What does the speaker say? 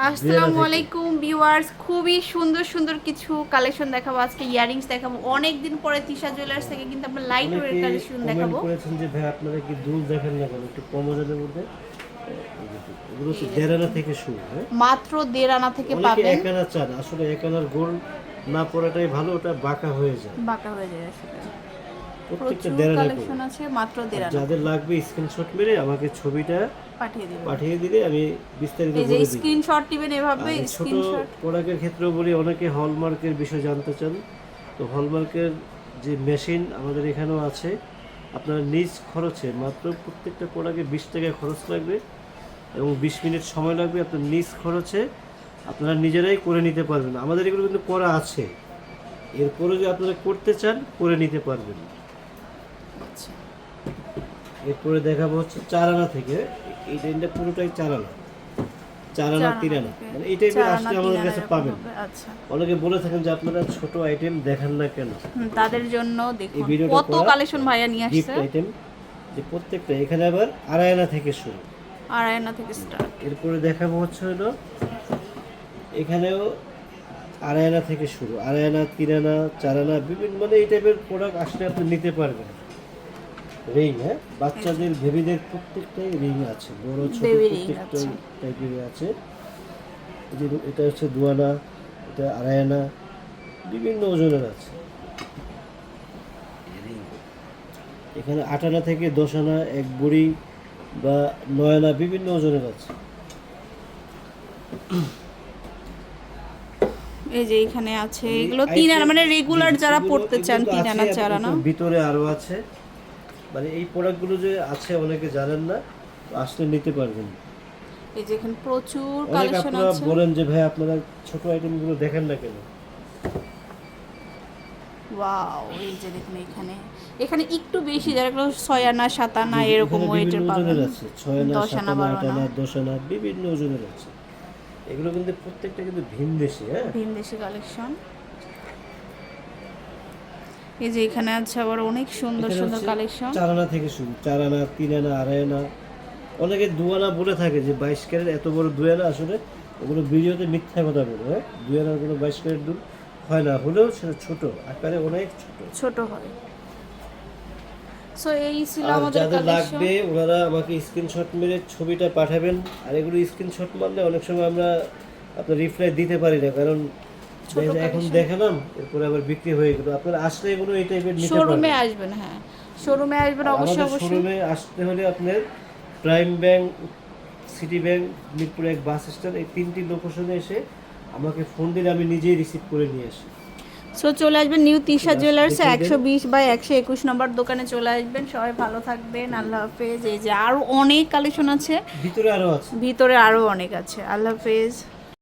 আসসালামু আলাইকুম ভিউয়ার্স। খুবই সুন্দর সুন্দর কিছু কালেকশন দেখাবো। আজকে ইয়ারিংস দেখাবো। অনেক দিন পরে তিশা জুয়েলার্স থেকে কিন্তু আমরা লাইট ওয়ের কালেকশন দেখাবো। করেছেন যে ভাই আপনারা কি দুল দেখেন না কেন? একটু কম ওজনের মধ্যে? এগুলো তো দেড় থেকে শুরু হ্যাঁ? মাত্র দেড় আনা থেকে পাবেন। এক আনা চান। আসলে এক আনার গোল না পড়াটাই ভালো ওটা বাঁকা হয়ে যায়। বাঁকা হয়ে যায় আসলে। প্রত্যেকটা কালেকশন আছে মাত্র যাদের লাগবে স্ক্রিনশট মেরে আমাকে ছবিটা পাঠিয়ে দিলে আমি বিস্তারিত বলে দিই। স্ক্রিনশট দিবেন এভাবে ছোট স্ক্রিনশট প্রোডাক্টের ক্ষেত্রেও বলি অনেকে হলমার্কের বিষয় জানতে চান। তো হলমার্কের যে মেশিন আমাদের এখানেও আছে। আপনারা নিজ খরচে মাত্র প্রত্যেকটা প্রোডাক্টে বিশ টাকা খরচ লাগবে এবং বিশ মিনিট সময় লাগবে আপনার নিজ খরচে। আপনারা নিজেরাই করে নিতে পারবেন। আমাদের এগুলো কিন্তু করা আছে। এরপরে যদি আপনারা করতে চান করে নিতে পারবেন। এরপরে দেখাবো হচ্ছে চার আনা থেকে। এই ট্রেনটা পুরোটাই চার আনা চার আনা তিন আনা মানে এই টাইপের আসলে আমাদের কাছে পাবেন। আচ্ছা। অনেকে বলে থাকেন যে আপনারা ছোট আইটেম দেখান না কেন? তাদের জন্য দেখুন কত কালেকশন ভাইয়া নিয়ে আসছে। গিফট আইটেম যে প্রত্যেকটা। এখানে আবার আড়াই আনা থেকে শুরু। আড়াই আনা থেকে স্টার্ট এরপরে দেখাবো হচ্ছে হলো এখানেও আড়াই আনা থেকে শুরু। আড়াই আনা তিন আনা চার আনা বিভিন্ন মানে এই টাইপের প্রোডাক্ট আসলে আপনি নিতে পারবেন। রিং হ্যাঁ? বাচ্চাদের বেবিদের প্রত্যেকটাই রিং আছে বড় ছোট প্রত্যেকটাই টাইপের আছে। যে এটা হচ্ছে দুয়ানা এটা বিভিন্ন ওজনের আছে। এখানে আট আনা থেকে দশ আনা এক বুড়ি বা নয় আনা বিভিন্ন ওজনের আছে। এই যে এখানে আছে এগুলো তিন আনা মানে রেগুলার যারা পড়তে চান তিন আনা চার আনা ভিতরে আরও আছে। মানে এই প্রোডাক্টগুলো যে আছে অনেকে জানেন না আসলে নিতে পারবেন। এই যে এখানে প্রচুর কালেকশন আপনারা বলেন যে ভাই আপনারা ছোট আইটেমগুলো দেখেন না কেন? ওয়াও এই যে দেখুন এখানে। এখানে একটু বেশি যারা এগুলো ছয় আনা সাত আনা এরকম ওয়েটের পাবেন। আছে ছয় আনা দশ সাত আনা আট আনা। দশ আনা বিভিন্ন ওজনের আছে। এগুলো কিন্তু প্রত্যেকটা কিন্তু ভিন দেশি হ্যাঁ? ভিনদেশি কালেকশন এই যে এখানে আছে আবার অনেক সুন্দর সুন্দর কালেকশন চার আনা থেকে শুরু চার আনা তিন আনা আড়াই আনা অনেকে দু আনা বলে থাকে যে বাইশ ক্যারেট এত বড় দুই আনা আসলে ওগুলো ভিডিওতে মিথ্যা কথা বলে হ্যাঁ? দুই আনার কোনো বাইশ ক্যারেট দুধ হয় না হলেও সেটা ছোট আকারে অনেক ছোট। ছোট হয়। সো এই ছিল আমাদের যাদের লাগবে ওনারা আমাকে স্ক্রিনশট মেরে ছবিটা পাঠাবেন। আর এগুলো স্ক্রিনশট মারলে অনেক সময় আমরা আপনার রিপ্লাই দিতে পারি না কারণ এখন দেখালাম এরপরে আবার বিক্রি হয়ে গেল। আপনারা আসলে এগুলো এই টাইপের নিতে শোরুমে আসবেন হ্যাঁ। শোরুমে আসবেন অবশ্যই অবশ্যই। শোরুমে আসতে হলে আপনার Prime Bank City Bank Mirpur এক বাস স্ট্যান্ড এই তিনটি লোকেশনে এসে আমাকে ফোন দিলে আমি নিজেই রিসিভ করে নিয়ে আসি। সো চলে আসবেন নিউ তিশা জুয়েলার্স একশো বিশ বাই একশো একুশ নম্বর দোকানে চলে আসবেন। সবাই ভালো থাকবেন আল্লাহ হাফেজ। এই যে আরও অনেক কালেকশন আছে। ভিতরে আরও আছে। ভিতরে আরও অনেক আছে। আল্লাহ হাফেজ।